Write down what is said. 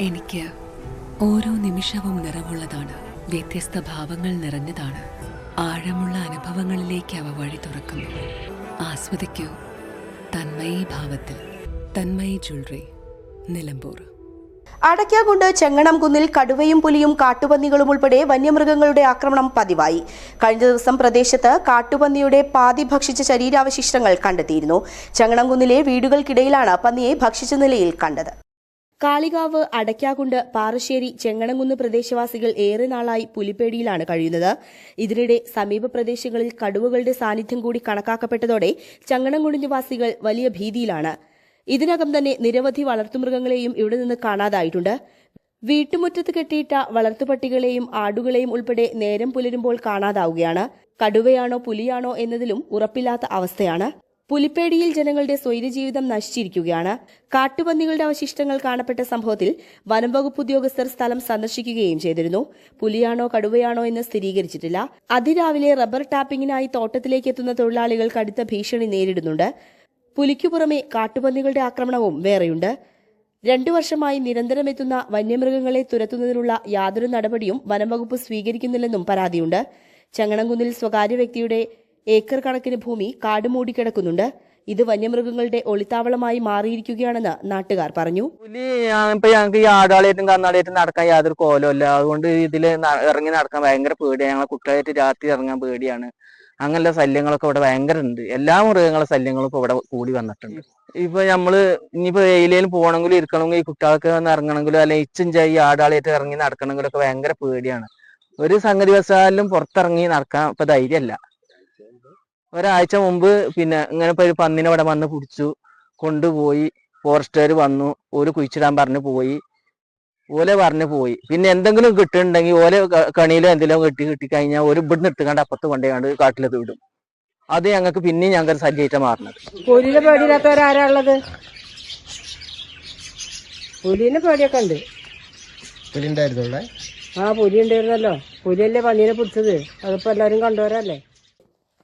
എനിക്ക് ഓരോ നിമിഷവും നിറവുള്ളതാണ്. വ്യത്യസ്ത ഭാവങ്ങൾ നിറഞ്ഞതാണ്. ആഴമുള്ള അനുഭവങ്ങളിലേക്ക് അവ വഴി തുറക്കുന്നു. ആസ്വദിക്കൂ. തന്മയി ഭാവത്തിൽ. തന്മയി ജ്വല്ലറി. നിലമ്പൂർ. അടയ്ക്കാകുണ്ട് ചെങ്ങണംകുന്നിൽ കടുവയും പുലിയും കാട്ടുപന്നികളും ഉൾപ്പെടെ വന്യമൃഗങ്ങളുടെ ആക്രമണം പതിവായി. കഴിഞ്ഞ ദിവസം പ്രദേശത്ത് കാട്ടുപന്നിയുടെ പാതി ഭക്ഷിച്ച ശരീരാവശിഷ്ടങ്ങൾ കണ്ടെത്തിയിരുന്നു. ചെങ്ങണം കുന്നിലെ വീടുകൾക്കിടയിലാണ് പന്നിയെ ഭക്ഷിച്ച നിലയിൽ കണ്ടത്. കാളികാവ് അടയ്ക്കാകുണ്ട് പാറശ്ശേരി ചെങ്ങണംകുന്ന് പ്രദേശവാസികൾ ഏറെ നാളായി പുലിപ്പേടിയിലാണ് കഴിയുന്നത്. ഇതിനിടെ സമീപ പ്രദേശങ്ങളിൽ കടുവകളുടെ സാന്നിധ്യം കൂടി കണക്കാക്കപ്പെട്ടതോടെ ചങ്ങണംകുണ്ട് നിവാസികൾ വലിയ ഭീതിയിലാണ്. ഇതിനകം തന്നെ നിരവധി വളർത്തുമൃഗങ്ങളെയും ഇവിടെ നിന്ന് കാണാതായിട്ടുണ്ട്. വീട്ടുമുറ്റത്ത് കെട്ടിയിട്ട വളർത്തുപട്ടികളെയും ആടുകളെയും ഉൾപ്പെടെ നേരം പുലരുമ്പോൾ കാണാതാവുകയാണ്. കടുവയാണോ പുലിയാണോ എന്നതിലും ഉറപ്പില്ലാത്ത അവസ്ഥയാണ്. പുലിപ്പേടിയിൽ ജനങ്ങളുടെ സ്വൈര്യജീവിതം നശിച്ചിരിക്കുകയാണ്. കാട്ടുപന്നികളുടെ അവശിഷ്ടങ്ങൾ കാണപ്പെട്ട സംഭവത്തിൽ വനംവകുപ്പ് ഉദ്യോഗസ്ഥർ സ്ഥലം സന്ദർശിക്കുകയും ചെയ്തിരുന്നു. പുലിയാണോ കടുവയാണോ എന്ന് സ്ഥിരീകരിച്ചിട്ടില്ല. അതിരാവിലെ റബ്ബർ ടാപ്പിംഗിനായി തോട്ടത്തിലേക്ക് എത്തുന്ന തൊഴിലാളികൾ കടുത്ത ഭീഷണി നേരിടുന്നുണ്ട്. പുലിക്കു പുറമെ കാട്ടുപന്നികളുടെ ആക്രമണവും വേറെയുണ്ട്. രണ്ടു വർഷമായി നിരന്തരം എത്തുന്ന വന്യമൃഗങ്ങളെ തുരത്തുന്നതിനുള്ള യാതൊരു നടപടിയും വനംവകുപ്പ് സ്വീകരിക്കുന്നില്ലെന്നും പരാതിയുണ്ട്. ചങ്ങണംകുന്നിൽ സ്വകാര്യ വ്യക്തിയുടെ ഏക്കർ കണക്കിന് ഭൂമി കാട് മൂടിക്കിടക്കുന്നുണ്ട് ഇത് വന്യമൃഗങ്ങളുടെ ഒളിത്താവളമായി മാറിയിരിക്കുകയാണെന്ന് നാട്ടുകാർ പറഞ്ഞു. പുലി ഇപ്പൊ ഞങ്ങൾക്ക് ഈ ആടാളായിട്ടും കന്നാളായിട്ടും നടക്കാൻ യാതൊരു കോലമല്ല അതുകൊണ്ട് ഇതിൽ ഇറങ്ങി നടക്കാൻ ഭയങ്കര പേടിയാണ്. ഞങ്ങളെ കുട്ടികളായിട്ട് രാത്രി ഇറങ്ങാൻ പേടിയാണ്. അങ്ങനെയുള്ള ശല്യങ്ങളൊക്കെ ഇവിടെ ഭയങ്കര ഉണ്ട് എല്ലാ മൃഗങ്ങളെ ശല്യങ്ങളും ഇപ്പൊ ഇവിടെ കൂടി വന്നിട്ടുണ്ട്. ഇപ്പൊ നമ്മൾ ഇനിയിപ്പോ വെയിലേലും പോകണമെങ്കിലും ഇരിക്കണമെങ്കിൽ ഈ കുട്ടികൾക്ക് ഒന്ന് ഇറങ്ങണമെങ്കിലും അല്ലെങ്കിൽ ഇച്ചും ഈ ആടാളായിട്ട് ഇറങ്ങി നടക്കണമെങ്കിലും ഒക്കെ ഭയങ്കര പേടിയാണ്. ഒരു സംഗതി വശാലും പുറത്തിറങ്ങി നടക്കാൻ ഇപ്പൊ ധൈര്യമല്ല. ഒരാഴ്ച മുമ്പ് പിന്നെ ഇങ്ങനെ ഇപ്പൊ ഒരു പന്നിനെ ഇവിടെ വന്ന് പിടിച്ചു കൊണ്ടുപോയി ഫോറസ്റ്റുകാർ വന്നു ഓൽ കുഴിച്ചിടാൻ പറഞ്ഞു പോയി ഓലെ പറഞ്ഞു പോയി. പിന്നെ എന്തെങ്കിലും കിട്ടുന്നുണ്ടെങ്കിൽ ഓലെ കണിയിലോ എന്തെങ്കിലും കെട്ടി കിട്ടി കഴിഞ്ഞാൽ ഒരു ഇവിടുന്ന് എടുത്തുകൊണ്ട് അപ്പുറത്ത് കൊണ്ടുപോയാണ്ട് കാട്ടിലത് വിടും. അത് ഞങ്ങൾക്ക് പിന്നെയും ഞങ്ങൾക്ക് സജ്ജയിച്ച മാറണത് പുലിനെ പേടിയില്ലാത്തവരാരാ ഉള്ളത്? പുലിനെ പേടിയൊക്കെ ഉണ്ട്. പുലിണ്ടായിരുന്നു ഇവിടെ ആ പുലി ഉണ്ടായിരുന്നല്ലോ. പുലിയല്ലേ പന്നീനെ പിടിച്ചത്? അതിപ്പോ എല്ലാരും കണ്ടവരല്ലേ?